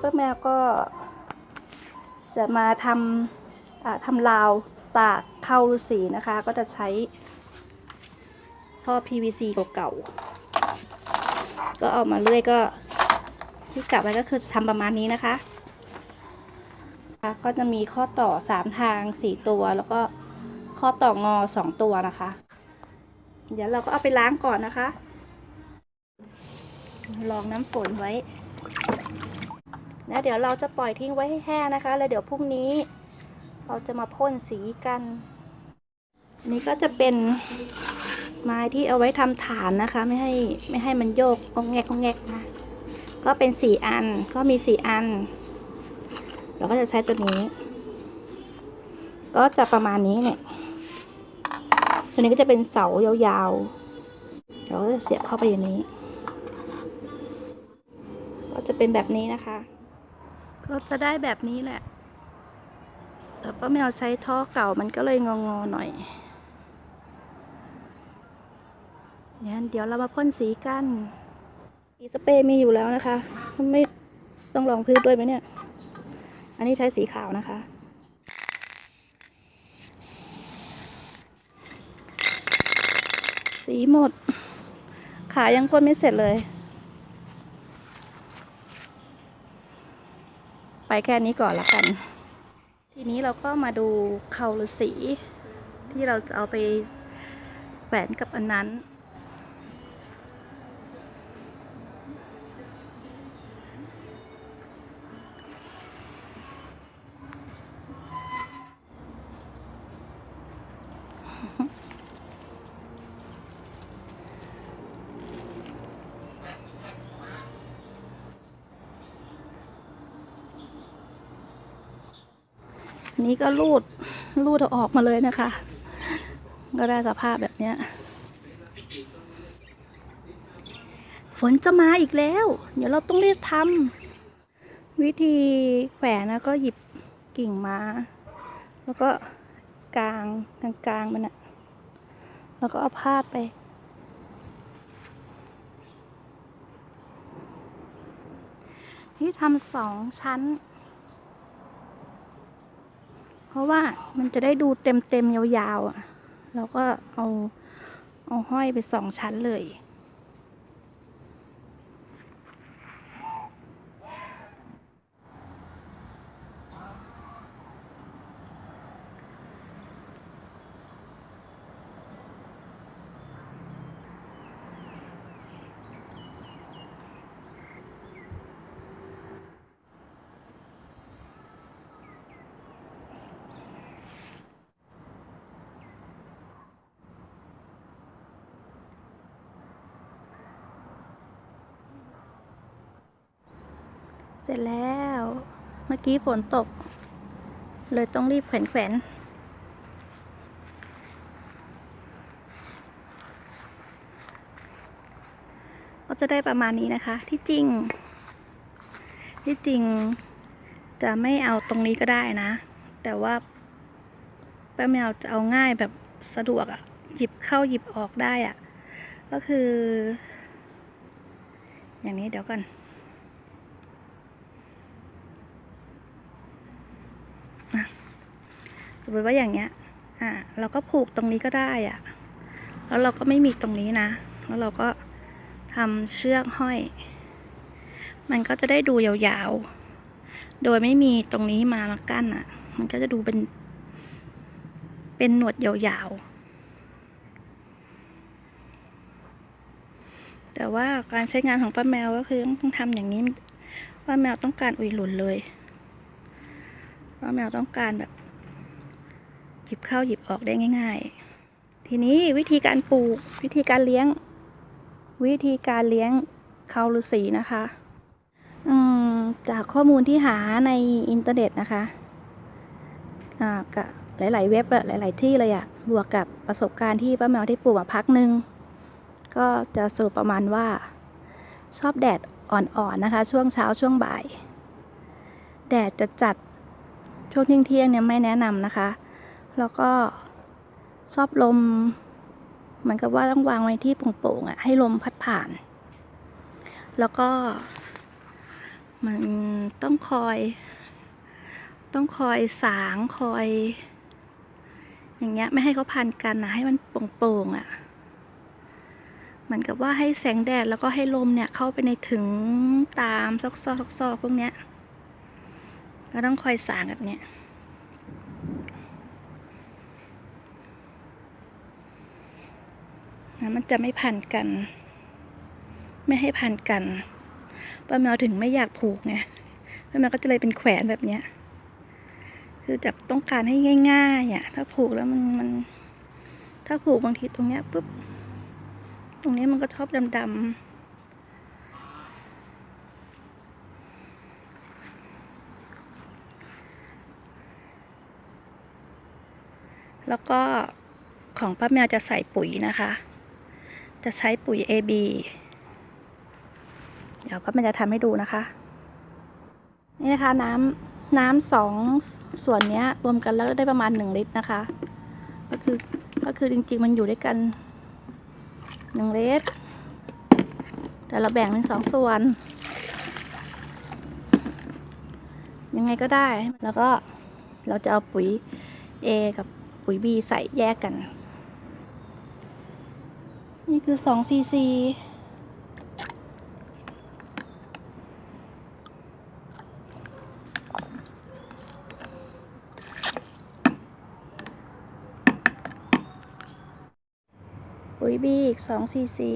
ป้าแมวก็จะมาทำทำราวตากเข้าฤาษีนะคะ ก็จะใช้ท่อ PVC เก่าๆ ก็เอามาเลื่อยก็ที่กลับไว้ก็คือจะทำประมาณนี้นะคะ ก็จะมีข้อต่อ 3 ทาง 4 ตัว แล้วก็ข้อต่องอ 2 ตัวนะคะ เดี๋ยวเราก็เอาไปล้างก่อนนะคะ ลองน้ำฝนไว้ แล้วเดี๋ยวเราจะปล่อยทิ้งไว้ให้แห้งนะคะ แล้วเดี๋ยวพรุ่งนี้ เราจะมาพ่นสีกันนนี้ก็จะเป็นไม้ที่เอาไว้ทำฐานนะคะ ไม่ให้ไม่ให้มันโยกกองแงกกองแงกนะก็เป็นสี่อันก็มีสี่อัน เราก็จะใช้ตัวนี้ ก็จะประมาณนี้เนี่ยตัวนี้ก็จะเป็นเสายาวๆเราก็จะเสียบเข้าไปอย่างนี้ ก็จะเป็นแบบนี้นะคะ ก็จะได้แบบนี้แหละ แต่ป้าแมวใช้ท่อเก่ามันก็เลยงองๆหน่อยเนี่ยเดี๋ยวเรามาพ่นสีกันสีสเปรย์มีอยู่แล้วนะคะ ไม่ต้องลองพื้นด้วยไหมเนี่ย อันนี้ใช้สีขาวนะคะ สีหมด ขายังพ่นไม่เสร็จเลย ไป แค่นี้ก่อนละกัน ทีนี้เราก็มาดูเคาฤาษีที่เราจะเอาไปแขวนกับอันนั้น นี้ก็รูดรูดเอาออกมาเลยนะคะ ก็ได้สภาพแบบเนี้ยฝนจะมาอีกแล้ว เดี๋ยวเราต้องรีบทำวิธีแขวนนะก็หยิบกิ่งมา แล้วก็กางกลางกลางๆมันอะแล้วก็เอาพาไปที่ทำสองชั้น ราะว่ามันจะได้ดูเต็มเต็มยาวๆอะเราก็เอาเอาห้อยไปสองชั้นเลย เสร็จแล้ว เมื่อกี้ฝนตก เลยต้องรีบแขวนแขวนก็จะได้ประมาณนี้นะคะ ที่จริง ที่จริงจะไม่เอาตรงนี้ก็ได้นะ แต่ว่าป้าแมวจะเอาง่ายแบบสะดวกอะหยิบเข้าหยิบออกได้อะก็คือ อย่างนี้เดี๋ยวก่อน สมมติว่าอย่างเงี้ย อ่า เราก็ผูกตรงนี้ก็ได้อะ แล้วเราก็ไม่มีตรงนี้นะ แล้วเราก็ทำเชือกห้อย มันก็จะได้ดูยาวๆ โดยไม่มีตรงนี้มามากั้นอะ มันก็จะดูเป็น เป็นหนวดยาวๆแต่ว่าการใช้งานของป้าแมวก็คือต้องทำอย่างนี้ป้าแมวต้องการอุยหลุนเลยป้าแมวต้องการแบบ หยิบเข้าหยิบออกได้ง่าย ๆ ทีนี้วิธีการปลูกวิธีการเลี้ยง วิธีการเลี้ยงเขาฤาษีนะคะอืมจากข้อมูลที่หาในอินเทอร์เน็ตนะคะอ่ากับหลาย ๆ เว็บหลาย ๆ ที่เลยอะบวกกับประสบการณ์ที่ป้าแมวได้ปลูกมาพักหนึ่งก็จะสรุปประมาณว่า ชอบแดดอ่อน ๆ นะคะ ช่วงเช้าช่วงบ่าย แดดจะจัดช่วงเที่ยงๆเนี่ยไม่แนะนำนะคะ แล้วก็ชอบลม เหมือนกับว่าต้องวางไว้ที่โปร่งๆอะให้ลมพัดผ่าน แล้วก็ มันต้องคอย ต้องคอยสางคอย อย่างเงี้ยไม่ให้เขาพันกันนะให้มันโปร่งๆอะ่ะเหมือนกับว่าให้แสงแดดแล้วก็ให้ลมเนี่ยเข้าไปในถึงตามซอกๆซอกซอกๆพวกเนี้ยก็ต้องคอยสางแบบเนี้ย นะมันจะไม่พันกัน ไม่ให้พันกันป้าแมวถึงไม่อยากผูกไงป้าแมวก็จะเลยเป็นแขวนแบบเนี้ยคือจะต้องการให้ง่ายๆอะถ้าผูกแล้วมันมันถ้าผูกบางทีตรงเนี้ยปุ๊บตรงนี้มันก็ชอบดำๆแล้วก็ของป้าแมวจะใส่ปุ๋ยนะคะ จะใช้ปุ๋ย AB เดี๋ยวป้าแมวจะทำให้ดูนะคะ นี่นะคะน้ำน้ำสองส่วนนี้รวมกันแล้วได้ประมาณหนึ่งลิตรนะคะ ก็คือก็คือจริงๆมันอยู่ด้วยกันหนึ่งลิตรแต่เราแบ่งเป็นสองส่วน ยังไงก็ได้แล้วก็เราจะเอาปุ๋ย A กับปุ๋ย B ใส่แยกกัน นี่คือ2ซีซีปุ๋ยบีอีก2ซีซี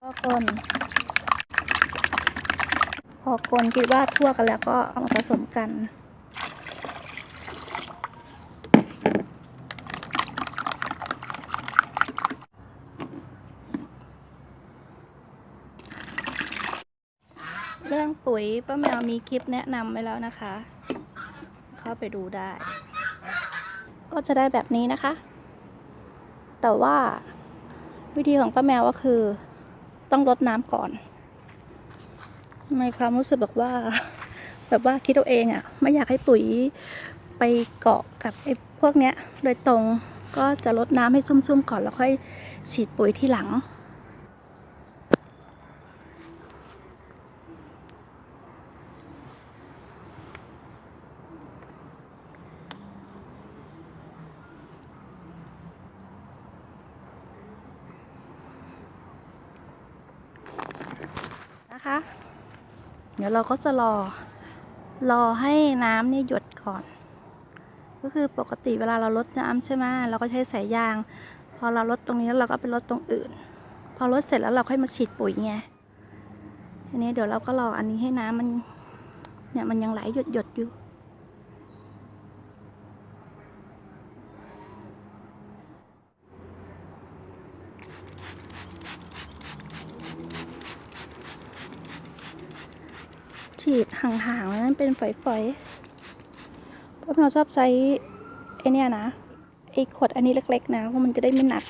พอคนพอคนคิดว่าทั่วกันแล้วก็เอามาผสมกัน เรื่องปุ๋ ยป้าแมวมีคลิปแนะนำไว้แล้วนะคะ เข้าไปดูได้ ก็จะได้แบบนี้นะคะ แต่ว่าวิธีของป้าแมวก็คือ ต้องรดน้ำก่อนในความรู้สึกแบบว่า แบบว่าคิดเอาเองอะ่ะ ไม่อยากให้ปุ๋ยไปเกาะกับไอ้พวกเนี้ย โดยตรงก็จะรดน้ำให้ชุ่มๆก่อนแล้วค่อยฉีดปุ๋ยที่หลัง นะคะ เดี๋ยวเราก็จะรอ รอให้น้ำเนี่ยหยดก่อน ก็คือปกติเวลาเราลดน้ำใช่ไหมเราก็ใช้สายยาง พอเราลดตรงนี้แล้วเราก็ไปลดตรงอื่น พอลดเสร็จแล้วเราค่อยมาฉีดปุ๋ยไงทีนี้เดี๋ยวเราก็รออันนี้ให้น้ำมันเนี่ยมันยังไหลหยดหยดอยู่ ฉีดห่างๆแล้วมันเป็นฝอยๆเพราะเราชอบใช้ไอเนี่ยนะไอขวดอันนี้เล็ก ๆ นะเพราะมันจะได้ไม่หนัก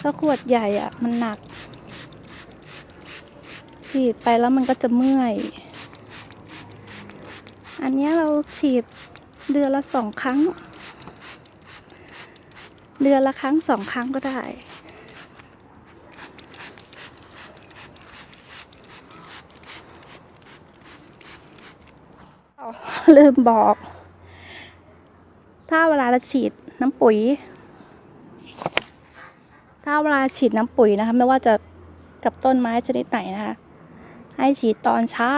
ถ้าขวดใหญ่อะมันหนัก ฉีดไปแล้วมันก็จะเมื่อย อันนี้เราฉีดเดือนละสองครั้ง เดือนละครั้งสองครั้งก็ได้ ลืมบอก ถ้าเวลาเราฉีดน้ำปุ๋ย ถ้าเวลาฉีดน้ำปุ๋ยนะคะ ไม่ว่าจะกับต้นไม้ชนิดไหนนะคะ ให้ฉีดตอนเช้า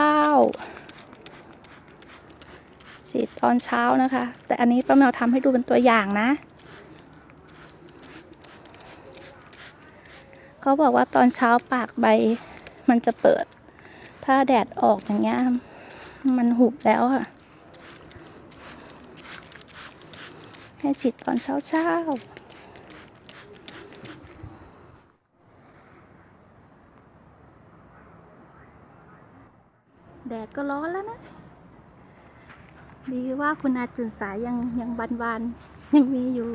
ฉีดตอนเช้านะคะ แต่อันนี้ป้าแมวทำให้ดูเป็นตัวอย่างนะเขาบอกว่าตอนเช้าปากใบมันจะเปิด ถ้าแดดออกอย่างเงี้ย มันหุบแล้วอะให้ฉีดตอนเช้าเช้าแดดก็ร้อนแล้วนะ ดีว่าคุณอาจุนสายยังยังบานบานๆยังมีอยู่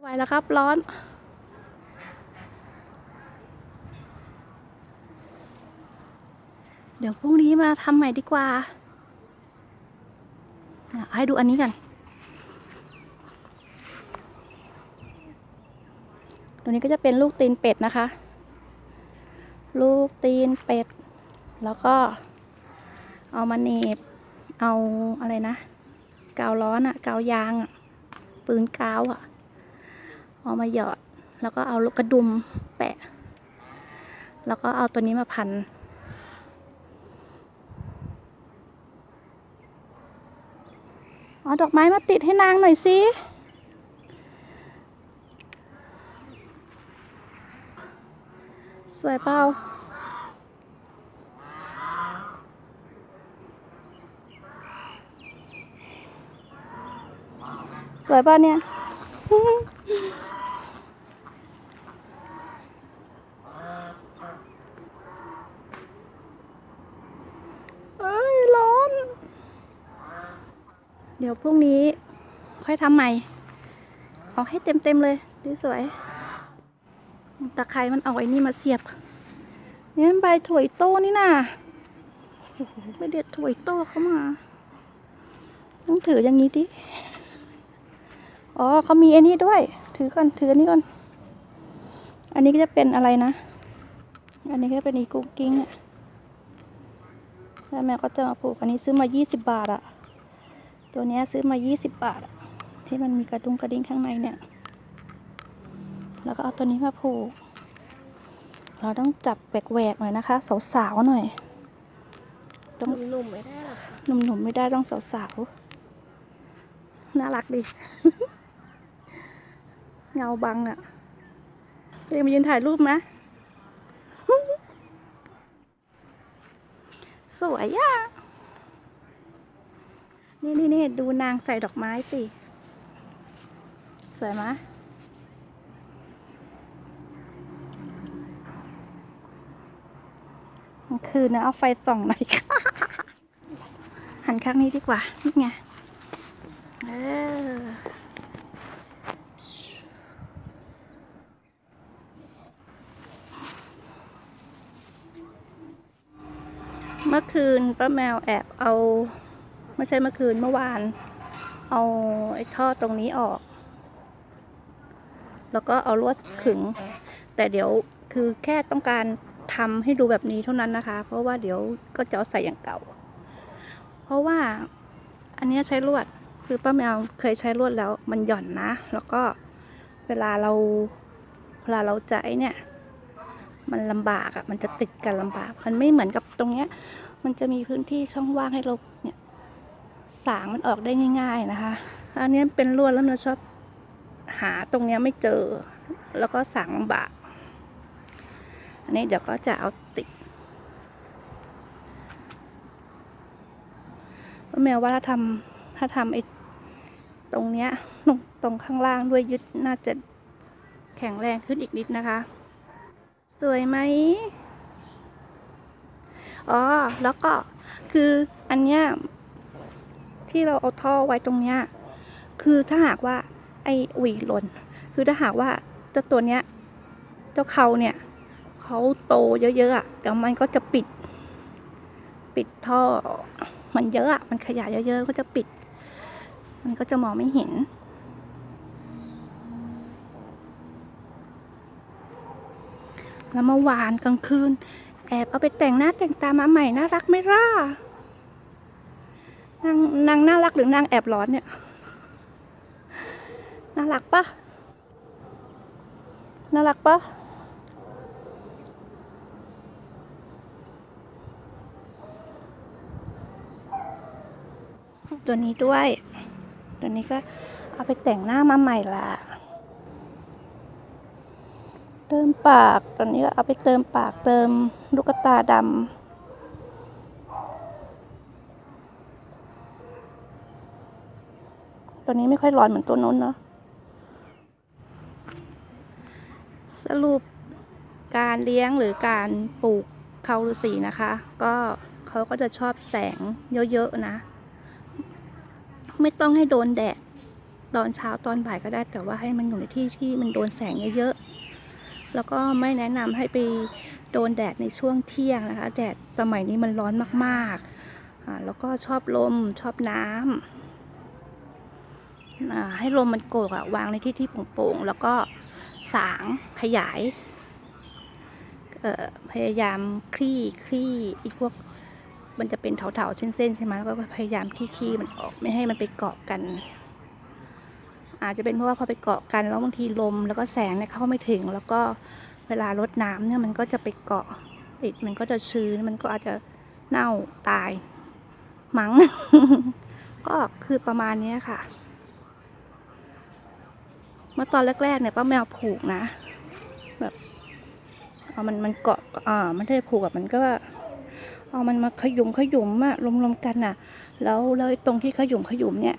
ไหวแล้วครับร้อน เดี๋ยวพรุ่งนี้มาทำใหม่ดีกว่าให้ดูอันนี้กันตัวนี้ก็จะเป็นลูกตีนเป็ดนะคะ ลูกตีนเป็ด แล้วก็เอามาเนบ เอาอะไรนะ กาวร้อนอะกาวยางอะปืนกาวอะเอามาหยอด แล้วก็เอาลูกกระดุมแปะ แล้วก็เอาตัวนี้มาพัน เอาดอกไม้มาติดให้นางหน่อยสิ สวยเปล่าสวยป่ะเนี่ย เอ้ย ร้อน เดี๋ยวพรุ่งนี้ค่อยทำใหม่เอาให้เต็มๆเลยดีสวย ตะไคร้มันเอาไอ้นี่มาเสียบนี่นใบถั่วโต้นี่น่ะไปเด็ดถั่วโต้เข้ามา ต้องถืออย่างนี้ดิ อ๋อเขามีไอันนี้ด้วย ถือก่อน ถืออันนี้ก่อน อันนี้ก็จะเป็นอะไรนะ อันนี้ก็เป็นอีกุ๊กกิ้งอะแล้วแม่ก็จะมาปลูกอันนี้ซื้อมา 20 บาทอะ ตัวนี้ซื้อมา 20 บาท ที่มันมีกระดุงกระดิ่งข้างในเนี่ย แล้วก็เอาตัวนี้มาผูก เราต้องจับแหวกๆหน่อยนะคะ สาวๆหน่อย ต้องหนุ่มๆไม่ได้หนุ่มๆไม่ได้ต้องสาวๆ น่ารักดิเงาบังอะ่ะเรียมายืนถ่ายรูปนะสวยอะ นี่นี่นี่ดูนางใส่ดอกไม้สิ สวยไหมะคืนนะเอาไฟส่องหน่อยค่ะ หันข้างนี้ดีกว่า นี่ไง เออ เมื่อคืนป้าแมวแอบเอา ไม่ใช่เมื่อคืนเมื่อวาน เอาไอ้ท่อตรงนี้ออก แล้วก็เอาลวดขึง แต่เดี๋ยวคือแค่ต้องการทำให้ดูแบบนี้เท่านั้นนะคะ เพราะว่าเดี๋ยวก็จะเอาใส่อย่างเก่า เพราะว่าอันนี้ใช้ลวดคือป้าแมวเคยใช้ลวดแล้วมันหย่อนนะ แล้วก็เวลาเราเวลาเราจะไอเนี่ย มันลำบากอะ่ะมันจะติดกันลำบาก มันไม่เหมือนกับตรงเนี้ย มันจะมีพื้นที่ช่องว่างให้เราเนี่ย สางมันออกได้ง่าย ๆนะคะ อันนี้เป็นลวดแล้วเราชอบหาตรงนี้ไม่เจอ แล้วก็สางบากอันนี้เดี๋ยวก็จะเอาติดป้าแมวว่าถ้าทำถ้าทำไอ้ตรงเนี้ยตรงตรงข้างล่างด้วยยึดน่าจะแข็งแรงขึ้นอีกนิดนะคะ สวยไหมอ๋อ แล้วก็คืออันเนี้ย ที่เราเอาท่อไว้ตรงเนี้ยคือถ้าหากว่าไอ้อุ๋ยหล่นคือถ้าหากว่าเจ้าตัวเนี้ยเจ้าเขาเนี่ยเขาโตเยอะๆอะเดี๋ยวมันก็จะปิด ปิดท่อ มันเยอะอะมันขยายเยอะๆก็จะปิด มันก็จะมองไม่เห็นแล้วเมื่อวานกลางคืน แอบเอาไปแต่งหน้าแต่งตามาใหม่น่ารักไหมล่ะ นางนางน่ารักหรือนางแอบร้อนเนี่ย น่ารักปะน่ารักปะตัวนี้ด้วย ตัวนี้ก็เอาไปแต่งหน้ามาใหม่ละเติมปากตัวนี้ก็เอาไปเติมปากเติมลูกตาดำ ตัวนี้ไม่ค่อยร้อนเหมือนตัวนู้นเนาะสรุปการเลี้ยงหรือการปลูกเขาฤาษีนะคะ ก็เขาก็จะชอบแสงเยอะๆนะ ไม่ต้องให้โดนแดดตอนเช้าตอนบ่ายก็ได้แต่ว่าให้มันอยู่ในที่ที่มันโดนแสงเยอะๆแล้วก็ไม่แนะนำให้ไปโดนแดดในช่วงเที่ยงนะคะ แดดสมัยนี้มันร้อนมากๆแล้วก็ชอบลมชอบน้ำอ่า ให้ลมมันโกกอะวางในที่ที่โปร่งๆแล้วก็สางขยายพยายามคลี่คลี่ไอีพวกมันจะเป็นเถาๆเส้นๆใช่ไหมก็พยายามคลี่ๆมันออกไม่ให้มันไปเกาะกัน อาจจะเป็นเพราะว่าพอไปเกาะกันแล้วบางทีลมแล้วก็แสงเนี่ยเข้าไม่ถึง แล้วก็เวลารดน้ำเนี่ยมันก็จะไปเกาะติดมันก็จะชื้นมันก็อาจจะเน่าตายมั้งก็คือประมาณนี้ค่ะ มื่อตอนแรกๆเนี่ยป้าแมวผูกนะ แบบเอามันมันเกาะอ่ามันได้ผูกกับมันก็เอามันมาขยุมขยุมอะรวมๆกันน่ะแล้วแล้วตรงที่ขยุมขยุมเนี่ย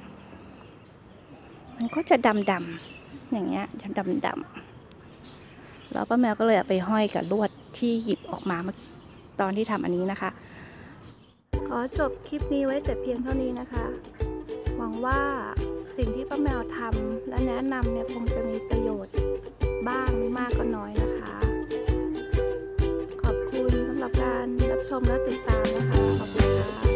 มันก็จะดำดำอย่างเงี้ยดำดำๆแล้วป้าแมวก็เลยไปห้อยกับลวดที่หยิบออกมาเมื่อตอนที่ทำอันนี้นะคะ ขอจบคลิปนี้ไว้แต่เพียงเท่านี้นะคะ หวังว่า สิ่งที่ป้าแมวทำและแนะนำเนี่ยคงจะมีประโยชน์บ้างไม่มากก็น้อยนะคะ ขอบคุณสำหรับการรับชมและติดตามนะคะ ขอบคุณค่ะ